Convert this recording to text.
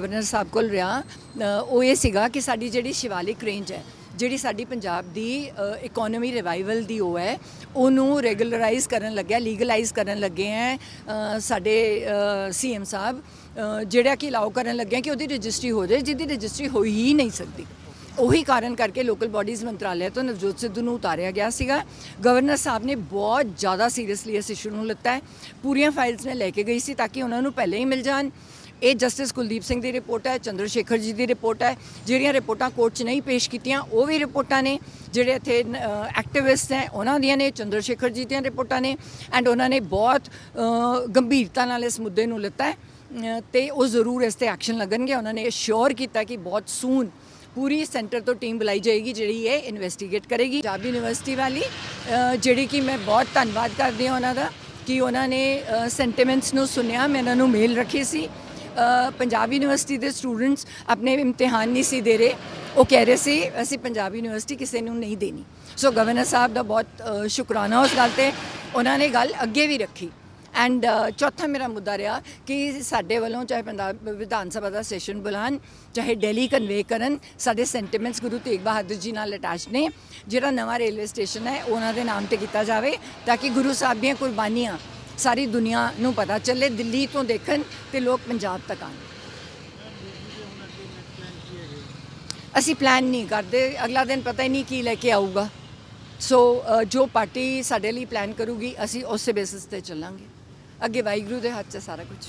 Governor ਸਾਹਿਬ ਕੋਲ ਰਿਹਾ ਉਹ ਇਹ ਸੀਗਾ ਕਿ ਸਾਡੀ ਜਿਹੜੀ ਸ਼ਿਵਾਲਿਕ ਰੇਂਜ ਹੈ ਜਿਹੜੀ ਸਾਡੀ ਪੰਜਾਬ ਦੀ ਇਕਨੋਮੀ ਰਿਵਾਈਵਲ ਦੀ ਉਹ ਹੈ ਉਹਨੂੰ ਰੈਗੂਲਰਾਈਜ਼ ਕਰਨ ਲੱਗਿਆ ਲੀਗਲਾਈਜ਼ ਕਰਨ ਲੱਗੇ ਹੈ ਅ, ਸਾਡੇ ਸੀਐਮ ਸਾਹਿਬ ਜਿਹੜਾ ਕਿ ਅਲਾਉ ਕਰਨ ਲੱਗੇ ਕਿ ਉਹਦੀ ਰਜਿਸਟਰੀ ਹੋ ਜਾਏ ਜਿਹਦੀ ਰਜਿਸਟਰੀ ਹੋਈ ਹੀ ਨਹੀਂ ਸਕਦੀ। ਉਹੀ ਕਾਰਨ ਕਰਕੇ ਲੋਕਲ ਬਾਡੀਜ਼ ਮੰਤਰਾਲੇ ਤੋਂ ਨਵਜੋਤ ਸਿੱਧੂ ਨੂੰ ਉਤਾਰਿਆ ਗਿਆ ਸੀਗਾ। ਗਵਰਨਰ ਸਾਹਿਬ ਨੇ ਬਹੁਤ ਜ਼ਿਆਦਾ ਸੀਰੀਅਸਲੀ ਇਸ ਇਸ਼ੂ ਨੂੰ ਲਿੱਤਾ ਹੈ। ਪੂਰੀਆਂ ਫਾਈਲਸ ਮੈਂ ਲੈ ਕੇ ਗਈ ਸੀ ਤਾਂ ਕਿ ਉਹਨਾਂ ਨੂੰ ਪਹਿਲੇ ਹੀ ਮਿਲ ਜਾਣ। ਇਹ ਜਸਟਿਸ ਕੁਲਦੀਪ ਸਿੰਘ ਦੀ ਰਿਪੋਰਟ ਹੈ, ਚੰਦਰ ਸ਼ੇਖਰ ਜੀ ਦੀ ਰਿਪੋਰਟ ਹੈ, ਜਿਹੜੀਆਂ ਰਿਪੋਰਟਾਂ ਕੋਰਟ 'ਚ ਨਹੀਂ ਪੇਸ਼ ਕੀਤੀਆਂ, ਉਹ ਵੀ ਰਿਪੋਰਟਾਂ ਨੇ, ਜਿਹੜੇ ਇੱਥੇ ਐਕਟਿਵਿਸਟ ਹੈ, ਉਹਨਾਂ ਦੀਆਂ ਨੇ, ਚੰਦਰ ਸ਼ੇਖਰ ਜੀ ਦੀਆਂ ਰਿਪੋਰਟਾਂ ਨੇ ਐਂਡ ਉਹਨਾਂ ਨੇ ਬਹੁਤ ਗੰਭੀਰਤਾ ਨਾਲ ਇਸ ਮੁੱਦੇ ਨੂੰ ਲਿੱਤਾ ਹੈ ਤੇ ਉਹ ਜ਼ਰੂਰ ਇਸ ਤੇ ਐਕਸ਼ਨ ਲੱਗਣਗੇ। ਉਹਨਾਂ ਨੇ ਅਸ਼ੋਰ ਕੀਤਾ ਕਿ ਬਹੁਤ ਸੂਨ ਪੂਰੀ ਸੈਂਟਰ ਤੋਂ ਟੀਮ ਬੁਲਾਈ ਜਾਏਗੀ, ਜਿਹੜੀ ਇਹ ਇਨਵੈਸਟੀਗੇਟ ਕਰੇਗੀ। ਪੰਜਾਬ ਯੂਨੀਵਰਸਿਟੀ ਵਾਲੀ ਜਿਹੜੀ ਕਿ ਮੈਂ ਬਹੁਤ ਧੰਨਵਾਦ ਕਰਦੀ ਹਾਂ ਉਹਨਾਂ ਦਾ, ਕਿ ਉਹਨਾਂ ਨੇ ਸੈਂਟੀਮੈਂਟਸ ਨੂੰ ਸੁਣਿਆ, ਮੈਂ ਉਹਨਾਂ ਨੂੰ ਮੇਲ ਰੱਖੀ ਸੀ। ਪੰਜਾਬ ਯੂਨੀਵਰਸਿਟੀ ਦੇ ਸਟੂਡੈਂਟਸ ਆਪਣੇ ਇਮਤਿਹਾਨ ਨਹੀਂ ਸੀ ਦੇ ਰਹੇ। ਉਹ ਕਹਿ ਰਹੇ ਸੀ, ਅਸੀਂ ਪੰਜਾਬ ਯੂਨੀਵਰਸਿਟੀ ਕਿਸੇ ਨੂੰ ਨਹੀਂ ਦੇਣੀ। ਸੋ ਗਵਰਨਰ ਸਾਹਿਬ ਦਾ ਬਹੁਤ ਸ਼ੁਕਰਾਨਾ ਉਸ ਗੱਲ ਤੇ। ਉਹਨਾਂ ਨੇ ਗੱਲ ਅੱਗੇ ਵੀ ਰੱਖੀ। ਐਂਡ ਚੌਥਾ ਮੇਰਾ ਮੁੱਦਾ ਰਿਹਾ ਕਿ ਸਾਡੇ ਵੱਲੋਂ ਚਾਹੇ ਪੰਜਾਬ ਵਿਧਾਨ ਸਭਾ ਦਾ ਸੈਸ਼ਨ ਬੁਲਾਉਣ, ਚਾਹੇ ਦਿੱਲੀ ਕਨਵੇ ਕਰਨ, ਸਾਡੇ ਸੈਂਟੀਮੈਂਟਸ ਗੁਰੂ ਤੇਗ ਬਹਾਦਰ ਜੀ ਨਾਲ ਅਟੈਚ ਨੇ। ਜਿਹੜਾ ਨਵਾਂ ਰੇਲਵੇ ਸਟੇਸ਼ਨ ਹੈ, ਉਹਨਾਂ ਦੇ ਨਾਮ ਤੇ ਕੀਤਾ ਜਾਵੇ, ਤਾਂ ਕਿ ਗੁਰੂ ਸਾਹਿਬ ਦੀਆਂ ਕੁਰਬਾਨੀਆਂ ਸਾਰੀ ਦੁਨੀਆ ਨੂੰ ਪਤਾ ਚੱਲੇ, ਦਿੱਲੀ ਤੋਂ ਦੇਖਣ ਤੇ ਲੋਕ ਪੰਜਾਬ ਤੱਕ ਆਉਣ। ਅਸੀਂ ਪਲਾਨ ਨਹੀਂ ਕਰਦੇ, ਅਗਲਾ ਦਿਨ ਪਤਾ ਹੀ ਨਹੀਂ ਕੀ ਲੈ ਕੇ ਆਊਗਾ। ਸੋ ਜੋ ਪਾਰਟੀ ਸਾਡੇ ਲਈ ਪਲਾਨ ਕਰੂਗੀ, ਅਸੀਂ ਉਸੇ ਬੇਸਿਸ ਤੇ ਚੱਲਾਂਗੇ। ਅੱਗੇ ਵਾਹਿਗੁਰੂ ਦੇ ਹੱਥ 'ਚ ਸਾਰਾ ਕੁਝ